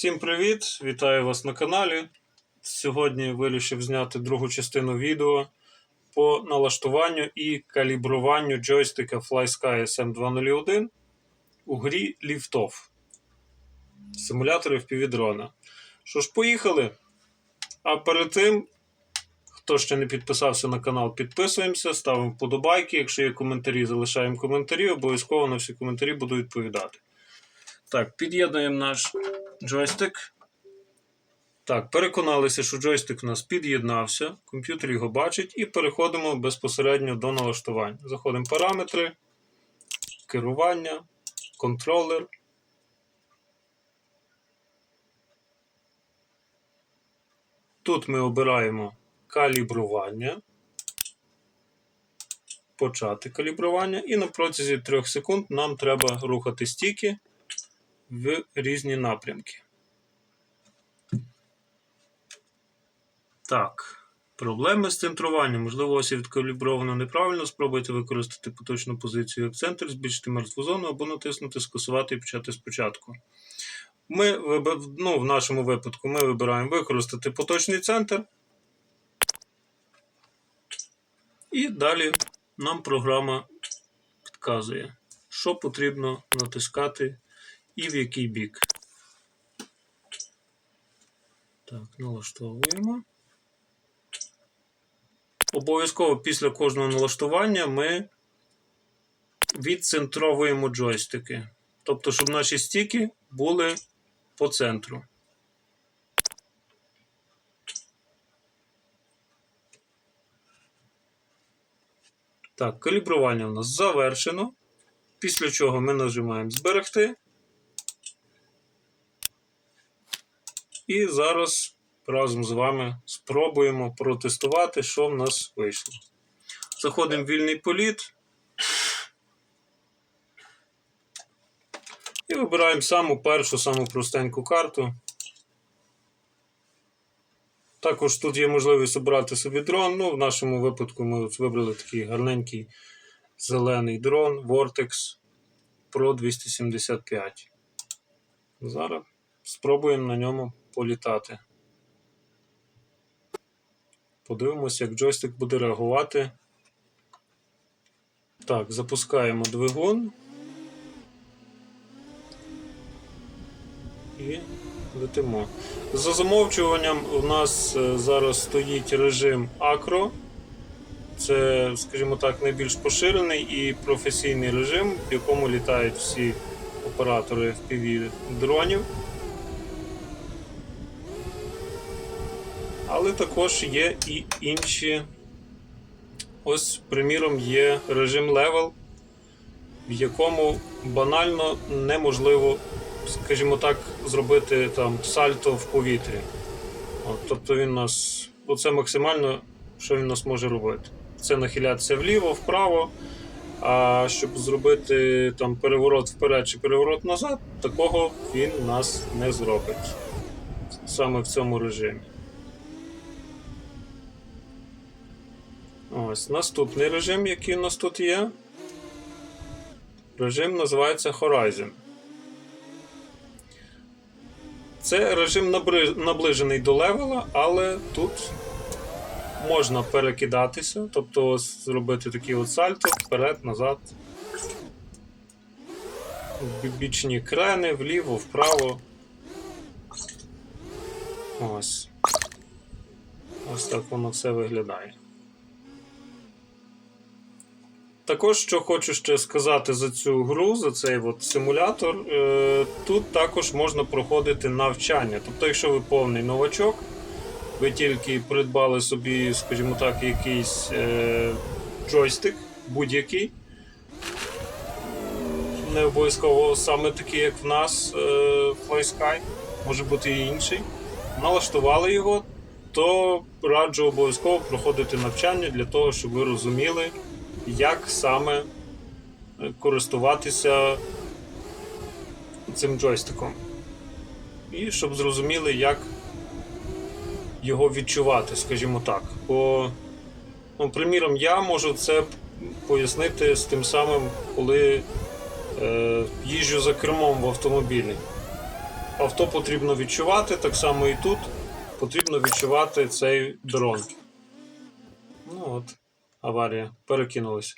Всім привіт! Вітаю вас на каналі. Сьогодні вирішив зняти другу частину відео по налаштуванню і калібруванню джойстика FlySky SM201 у грі Liftoff. Симулятори впівдрона. Що ж, поїхали. А перед тим, хто ще не підписався на канал, підписуємося, ставимо вподобайки. Якщо є коментарі, залишаємо коментарі. Обов'язково на всі коментарі буду відповідати. Так, під'єднуємо наш джойстик. Так, переконалися, що джойстик у нас під'єднався, комп'ютер його бачить, і переходимо безпосередньо до налаштувань. Заходимо в параметри, керування, контролер. Тут ми обираємо калібрування. Почати калібрування, і на протязі 3 секунд нам треба рухати стіки в різні напрямки. Так. Проблеми з центруванням. Можливо, ось відкалібровано неправильно. Спробуйте використати поточну позицію як центр, збільшити мертву зону або натиснути скасувати і почати спочатку. Ми ну, В нашому випадку ми вибираємо використати поточний центр. І далі нам програма підказує, що потрібно натискати і в який бік. Так, налаштовуємо. Обов'язково після кожного налаштування ми відцентровуємо джойстики. Тобто, щоб наші стіки були по центру. Так, калібрування у нас завершено. Після чого ми нажимаємо Зберегти. І зараз разом з вами спробуємо протестувати, що в нас вийшло. Заходимо в вільний політ. І вибираємо саму першу, саму простеньку карту. Також тут є можливість обрати собі дрон. Ну, В нашому випадку ми вибрали такий гарненький зелений дрон Vortex Pro 275. Зараз спробуємо на ньому політати. Подивимося, як джойстик буде реагувати. Так, запускаємо двигун. І летимо. За замовчуванням у нас е, зараз стоїть режим Acro. Це, скажімо так, найбільш поширений і професійний режим, в якому літають всі оператори FPV дронів. Але також є і інші. Ось, приміром, є режим Level, в якому банально неможливо, скажімо так, зробити там сальто в повітрі. От, Тобто він нас, оце максимально, що він нас може робити. Це нахилятися вліво, вправо. А щоб зробити там переворот вперед чи переворот назад, такого він нас не зробить. Саме в цьому режимі. Ось наступний режим, який у нас тут є. Режим називається Horizon. Це режим наближений до левела, але тут можна перекидатися, тобто зробити такі от сальто вперед, назад. Бічні крени, вліво, вправо. Ось. Ось так воно все виглядає. Також, що хочу ще сказати за цю гру, за цей от симулятор, е, тут також можна проходити навчання. Тобто, якщо ви повний новачок, ви тільки придбали собі, скажімо так, якийсь е, джойстик, будь-який. Не обов'язково саме такий, як в нас, е, FlySky, може бути і інший. Налаштували його, то раджу обов'язково проходити навчання для того, щоб ви розуміли як саме користуватися цим джойстиком. І щоб зрозуміли, як його відчувати, скажімо так. Бо, ну, приміром, я можу це пояснити з тим самим, коли е, їжджу за кермом в автомобілі. авто потрібно відчувати, так само і тут потрібно відчувати цей дрон. Ну от, аварія, перекинулись.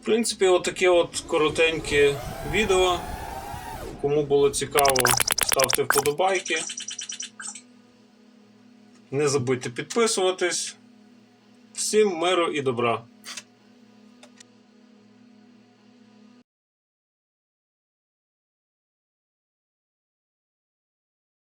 В принципі, отаке от коротеньке відео. Кому було цікаво, ставте вподобайки. Не забудьте підписуватись. Всім миру і добра!